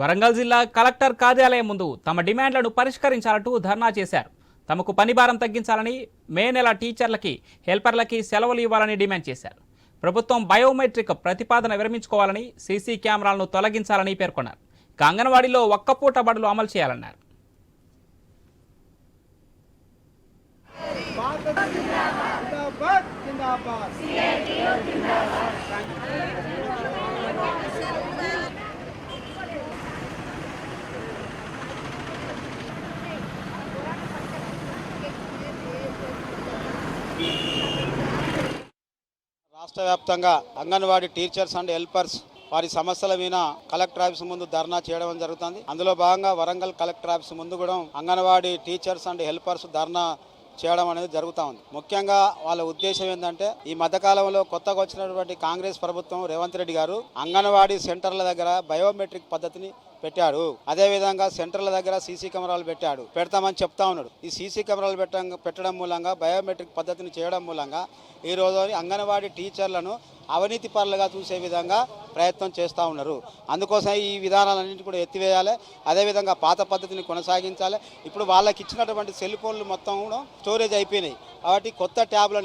వరంగల్ జిల్లా కలెక్టర్ కార్యాలయం ముందు తమ డిమాండ్లను పరిష్కరించాలంటూ ధర్నా చేశారు. తమకు పని భారం తగ్గించాలని మే నెల టీచర్లకి హెల్పర్లకి సెలవులు ఇవ్వాలని డిమాండ్ చేశారు. ప్రభుత్వం బయోమెట్రిక్ ప్రతిపాదన విరమించుకోవాలని సీసీ కెమెరాలను తొలగించాలని పేర్కొన్నారు. ఇక అంగన్వాడీలో ఒక్కపూట బడులు అమలు చేయాలన్నారు. జిందాబాద్ జిందాబాద్. రాష్ట్ర వ్యాప్తంగా అంగన్వాడీ టీచర్స్ అండ్ హెల్పర్స్ వారి సమస్యల మీద కలెక్టర్ ఆఫీస్ ముందు ధర్నా చేయడం జరుగుతుంది. అందులో భాగంగా వరంగల్ కలెక్టర్ ఆఫీస్ ముందు కూడా anganwadi teachers and helpers dharna చేయడం అనేది జరుగుతూ ఉంది. ముఖ్యంగా వాళ్ళ ఉద్దేశం ఏంటంటే ఈ మధ్యకాలంలో కొత్తగా వచ్చినటువంటి కాంగ్రెస్ ప్రభుత్వం రేవంత్ రెడ్డి గారు అంగన్వాడీ సెంటర్ల దగ్గర బయోమెట్రిక్ పద్ధతిని పెట్టాడు. అదేవిధంగా సెంటర్ల దగ్గర సీసీ కెమెరాలు పెట్టాడు. పెడతామని చెప్తా ఉన్నాడు. ఈ సీసీ కెమెరాలు పెట్టడం పెట్టడం మూలంగా బయోమెట్రిక్ పద్ధతిని చేయడం మూలంగా ఈ రోజు అంగన్వాడీ టీచర్లను అవినీతి పరులుగా చూసే విధంగా ప్రయత్నం చేస్తూ ఉన్నారు. అందుకోసం ఈ విధానాలన్నింటి కూడా ఎత్తివేయాలి. అదేవిధంగా పాత పద్ధతిని కొనసాగించాలి. ఇప్పుడు వాళ్ళకి ఇచ్చినటువంటి సెల్ ఫోన్లు మొత్తం కూడా స్టోరేజ్ అయిపోయినాయి. కాబట్టి కొత్త ట్యాబ్లను